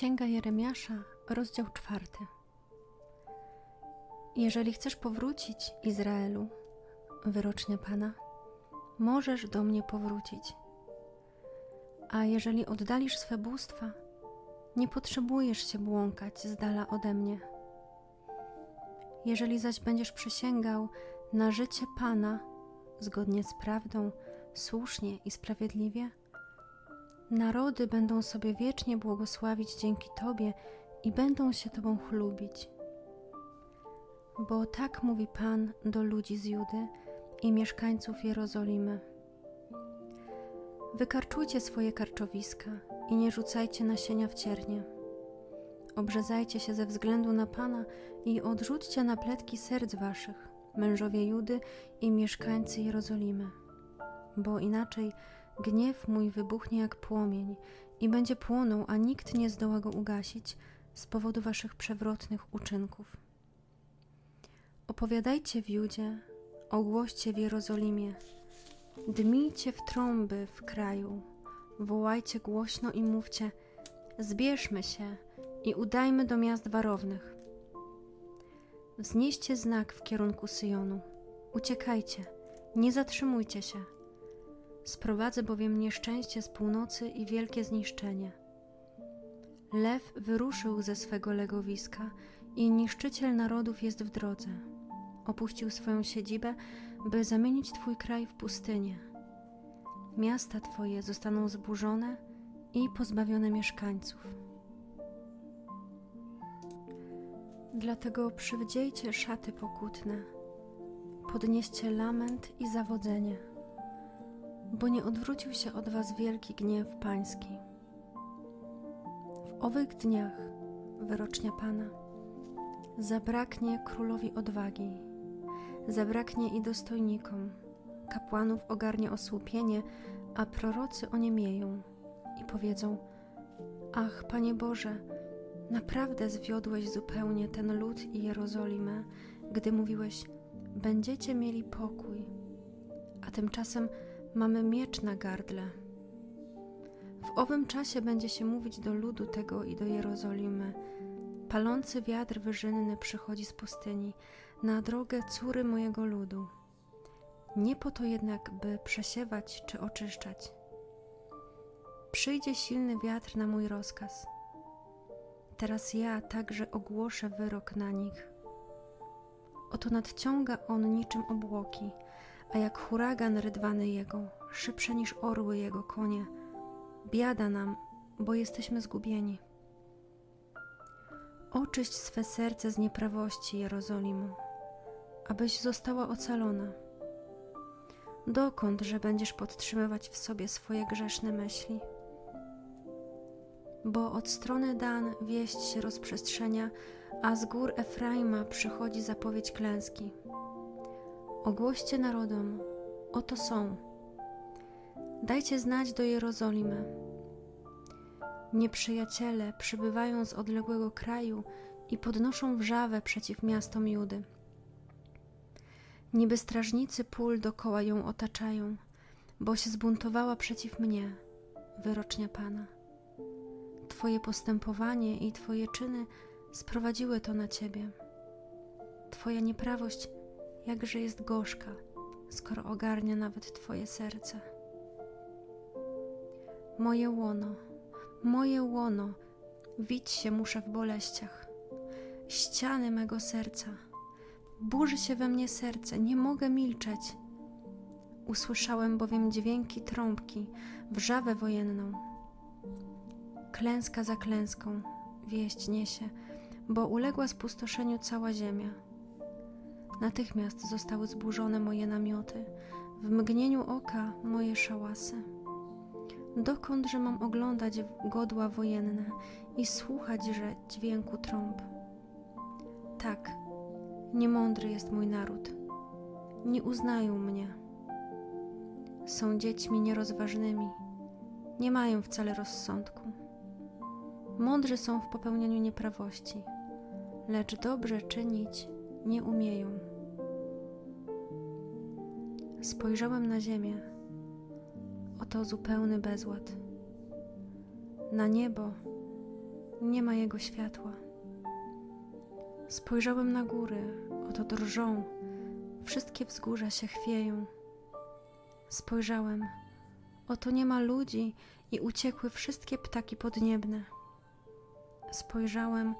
Księga Jeremiasza, rozdział czwarty. Jeżeli chcesz powrócić, Izraelu, wyrocznie Pana, możesz do mnie powrócić. A jeżeli oddalisz swe bóstwa, nie potrzebujesz się błąkać z dala ode mnie. Jeżeli zaś będziesz przysięgał na życie Pana, zgodnie z prawdą, słusznie i sprawiedliwie, Narody będą sobie wiecznie błogosławić dzięki Tobie i będą się Tobą chlubić. Bo tak mówi Pan do ludzi z Judy i mieszkańców Jerozolimy. Wykarczujcie swoje karczowiska i nie rzucajcie nasienia w ciernie. Obrzezajcie się ze względu na Pana i odrzućcie napletki serc waszych, mężowie Judy i mieszkańcy Jerozolimy. Bo inaczej Gniew mój wybuchnie jak płomień i będzie płonął, a nikt nie zdoła go ugasić z powodu waszych przewrotnych uczynków. Opowiadajcie w Judzie, ogłoście w Jerozolimie, dmijcie w trąby w kraju, wołajcie głośno i mówcie: Zbierzmy się i udajmy do miast warownych. Wznieście znak w kierunku Syjonu, uciekajcie, nie zatrzymujcie się Sprowadzę bowiem nieszczęście z północy i wielkie zniszczenie. Lew wyruszył ze swego legowiska i niszczyciel narodów jest w drodze. Opuścił swoją siedzibę, by zamienić Twój kraj w pustynię. Miasta Twoje zostaną zburzone i pozbawione mieszkańców. Dlatego przywdziejcie szaty pokutne, podnieście lament i zawodzenie bo nie odwrócił się od was wielki gniew pański. W owych dniach, wyrocznia Pana, zabraknie królowi odwagi, zabraknie i dostojnikom, kapłanów ogarnie osłupienie, a prorocy oniemieją i powiedzą: Ach, Panie Boże, naprawdę zwiodłeś zupełnie ten lud i Jerozolimę, gdy mówiłeś: Będziecie mieli pokój, a tymczasem mamy miecz na gardle. W owym czasie będzie się mówić do ludu tego i do Jerozolimy. Palący wiatr wyżynny przychodzi z pustyni na drogę córy mojego ludu. Nie po to jednak, by przesiewać czy oczyszczać. Przyjdzie silny wiatr na mój rozkaz. Teraz ja także ogłoszę wyrok na nich. Oto nadciąga on niczym obłoki, a jak huragan rydwany jego, szybsze niż orły jego konie. Biada nam, bo jesteśmy zgubieni. Oczyść swe serce z nieprawości, Jerozolimo, abyś została ocalona. Dokąd, że będziesz podtrzymywać w sobie swoje grzeszne myśli? Bo od strony Dan wieść się rozprzestrzenia, a z gór Efraima przychodzi zapowiedź klęski. Ogłoście narodom, oto są. Dajcie znać do Jerozolimy. Nieprzyjaciele przybywają z odległego kraju i podnoszą wrzawę przeciw miastom Judy. Niby strażnicy pól dokoła ją otaczają, bo się zbuntowała przeciw mnie, wyrocznia Pana. Twoje postępowanie i Twoje czyny sprowadziły to na Ciebie. Twoja nieprawość jakże jest gorzka, skoro ogarnia nawet Twoje serce. Moje łono, moje łono, wić się muszę w boleściach. Ściany mego serca, burzy się we mnie serce, nie mogę milczeć. Usłyszałem bowiem dźwięki trąbki, wrzawę wojenną. Klęska za klęską, wieść niesie, bo uległa spustoszeniu cała ziemia Natychmiast zostały zburzone moje namioty, w mgnieniu oka moje szałasy. Dokądże mam oglądać godła wojenne i słuchać, że dźwięku trąb? Tak, niemądry jest mój naród. Nie uznają mnie. Są dziećmi nierozważnymi, nie mają wcale rozsądku. Mądrzy są w popełnianiu nieprawości, lecz dobrze czynić nie umieją. Spojrzałem na ziemię. Oto zupełny bezład. Na niebo nie ma jego światła. Spojrzałem na góry, oto drżą, wszystkie wzgórza się chwieją. Spojrzałem, oto nie ma ludzi i uciekły wszystkie ptaki podniebne. Spojrzałem,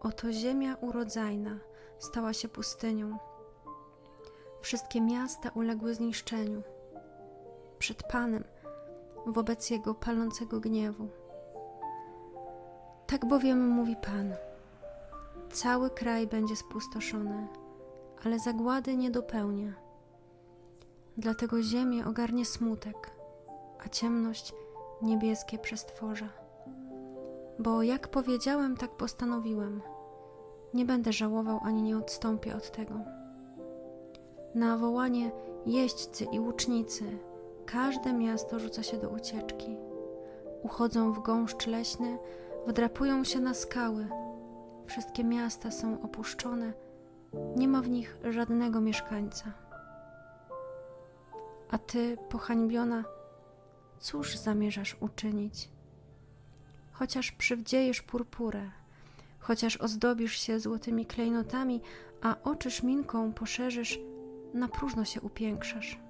oto ziemia urodzajna stała się pustynią. Wszystkie miasta uległy zniszczeniu. Przed Panem, wobec Jego palącego gniewu. Tak bowiem mówi Pan. Cały kraj będzie spustoszony, ale zagłady nie dopełnia. Dlatego ziemię ogarnie smutek, a ciemność niebieskie przestworza. Bo jak powiedziałem, tak postanowiłem. Nie będę żałował ani nie odstąpię od tego. Na wołanie jeźdźcy i łucznicy każde miasto rzuca się do ucieczki. Uchodzą w gąszcz leśny, wdrapują się na skały. Wszystkie miasta są opuszczone, nie ma w nich żadnego mieszkańca. A ty, pohańbiona, cóż zamierzasz uczynić? Chociaż przywdziejesz purpurę, chociaż ozdobisz się złotymi klejnotami, a oczy szminką poszerzysz, na próżno się upiększasz.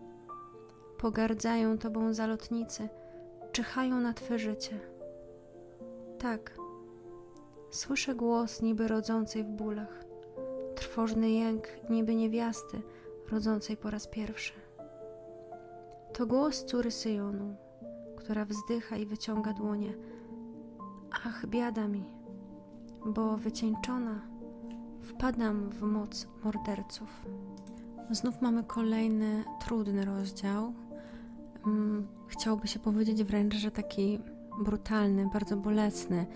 Pogardzają tobą zalotnicy, czyhają na twe życie. Tak, słyszę głos niby rodzącej w bólach, trwożny jęk niby niewiasty rodzącej po raz pierwszy. To głos córy Syjonu, która wzdycha i wyciąga dłonie. Ach, biada mi, bo wycieńczona wpadam w moc morderców. Znów mamy kolejny trudny rozdział. Mm, Chciałoby się powiedzieć wręcz, że taki brutalny, bardzo bolesny.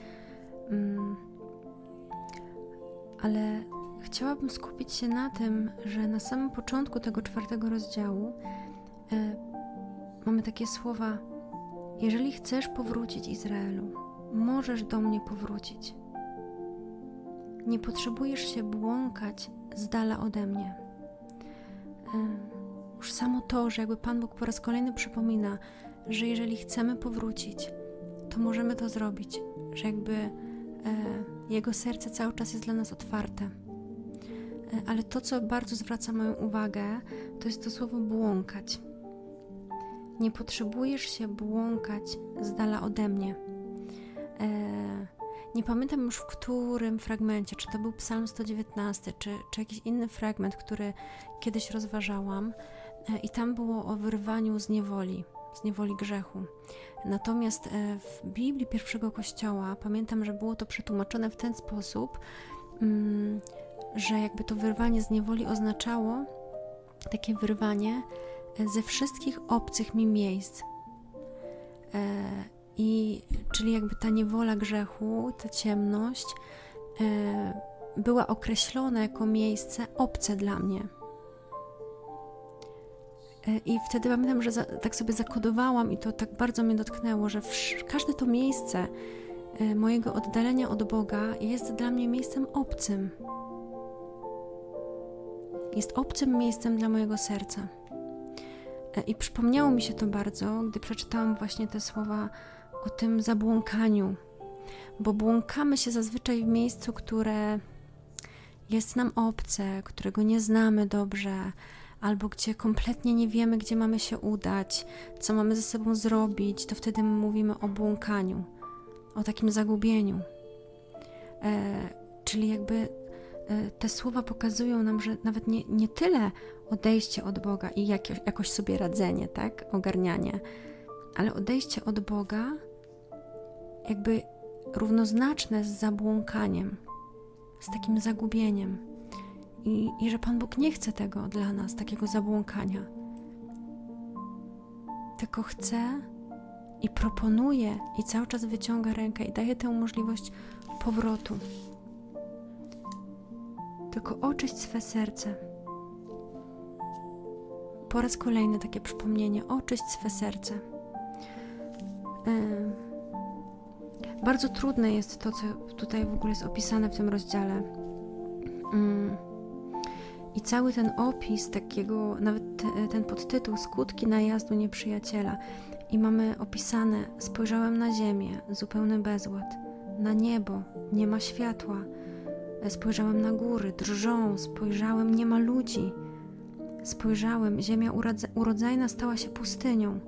Mm, Ale chciałabym skupić się na tym, że na samym początku tego czwartego rozdziału e, mamy takie słowa: Jeżeli chcesz powrócić Izraelu, możesz do mnie powrócić. Nie potrzebujesz się błąkać z dala ode mnie. E, Już samo to, że jakby Pan Bóg po raz kolejny przypomina, że jeżeli chcemy powrócić, to możemy to zrobić, że jakby e, Jego serce cały czas jest dla nas otwarte. E, ale to, co bardzo zwraca moją uwagę, to jest to słowo błąkać. Nie potrzebujesz się błąkać z dala ode mnie. E, nie pamiętam już w którym fragmencie, czy to był Psalm 119, czy, czy jakiś inny fragment, który kiedyś rozważałam, e, i tam było o wyrwaniu z niewoli, z niewoli grzechu. Natomiast e, w Biblii pierwszego kościoła pamiętam, że było to przetłumaczone w ten sposób, mm, że jakby to wyrwanie z niewoli oznaczało takie wyrwanie e, ze wszystkich obcych mi miejsc. I czyli jakby ta niewola grzechu, ta ciemność e, była określona jako miejsce obce dla mnie. E, I wtedy pamiętam, że za, tak sobie zakodowałam i to tak bardzo mnie dotknęło, że każde to miejsce e, mojego oddalenia od Boga jest dla mnie miejscem obcym. Jest obcym miejscem dla mojego serca. E, I przypomniało mi się to bardzo, gdy przeczytałam właśnie te słowa o tym zabłąkaniu, bo błąkamy się zazwyczaj w miejscu, które jest nam obce, którego nie znamy dobrze, albo gdzie kompletnie nie wiemy, gdzie mamy się udać, co mamy ze sobą zrobić, to wtedy mówimy o błąkaniu, o takim zagubieniu. E, czyli jakby e, te słowa pokazują nam, że nawet nie, nie tyle odejście od Boga i jakoś sobie radzenie, tak, ogarnianie, ale odejście od Boga jakby równoznaczne z zabłąkaniem, z takim zagubieniem. I, I że Pan Bóg nie chce tego dla nas, takiego zabłąkania. Tylko chce i proponuje, i cały czas wyciąga rękę i daje tę możliwość powrotu. Tylko oczyść swe serce. Po raz kolejny takie przypomnienie: oczyść swe serce. Ym. Bardzo trudne jest to, co tutaj w ogóle jest opisane w tym rozdziale. Ym. I cały ten opis takiego, nawet te, ten podtytuł Skutki najazdu nieprzyjaciela. I mamy opisane: Spojrzałem na ziemię, zupełny bezład, na niebo, nie ma światła. Spojrzałem na góry, drżą, spojrzałem, nie ma ludzi. Spojrzałem, ziemia urodza- urodzajna stała się pustynią.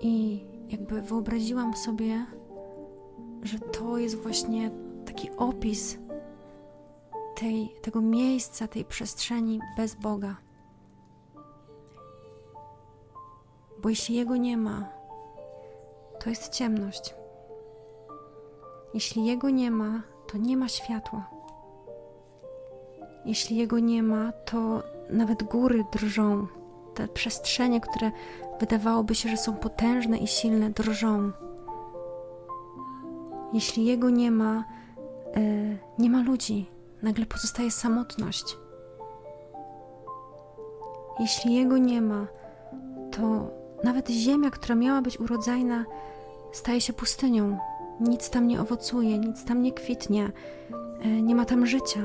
I jakby wyobraziłam sobie, że to jest właśnie taki opis tej, tego miejsca, tej przestrzeni bez Boga. Bo jeśli Jego nie ma, to jest ciemność. Jeśli Jego nie ma, to nie ma światła. Jeśli Jego nie ma, to nawet góry drżą. Te przestrzenie, które wydawałoby się, że są potężne i silne, drżą. Jeśli Jego nie ma, e, nie ma ludzi, nagle pozostaje samotność. Jeśli Jego nie ma, to nawet ziemia, która miała być urodzajna, staje się pustynią. Nic tam nie owocuje, nic tam nie kwitnie, e, nie ma tam życia.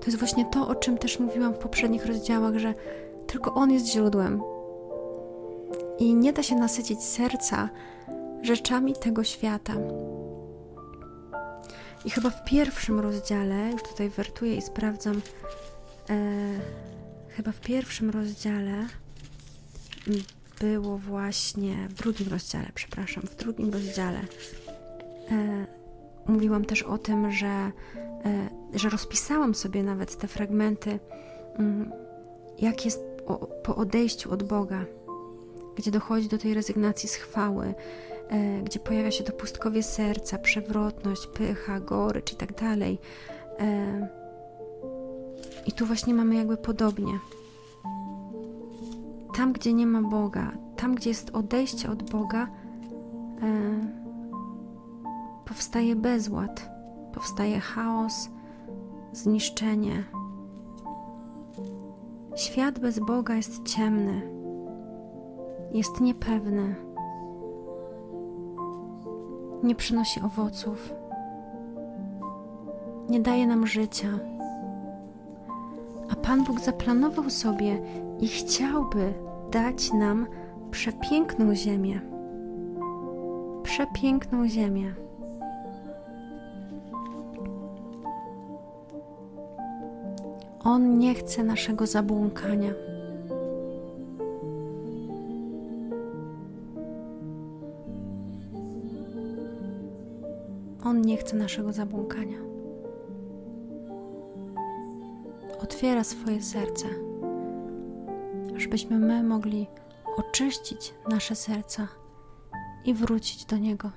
To jest właśnie to, o czym też mówiłam w poprzednich rozdziałach, że tylko On jest źródłem. I nie da się nasycić serca rzeczami tego świata. I chyba w pierwszym rozdziale, już tutaj wertuję i sprawdzam, e, chyba w pierwszym rozdziale było właśnie, w drugim rozdziale, przepraszam, w drugim rozdziale e, mówiłam też o tym, że, e, że rozpisałam sobie nawet te fragmenty, mm, jak jest o, po odejściu od Boga, gdzie dochodzi do tej rezygnacji z chwały, e, gdzie pojawia się to pustkowie serca, przewrotność, pycha, gorycz i tak dalej. E, I tu właśnie mamy jakby podobnie. Tam, gdzie nie ma Boga, tam, gdzie jest odejście od Boga, e, powstaje bezład, powstaje chaos, zniszczenie. Świat bez Boga jest ciemny, jest niepewny, nie przynosi owoców, nie daje nam życia. A Pan Bóg zaplanował sobie i chciałby dać nam przepiękną ziemię. Przepiękną ziemię. On nie chce naszego zabłąkania. On nie chce naszego zabłąkania. Otwiera swoje serce, żebyśmy my mogli oczyścić nasze serca i wrócić do Niego.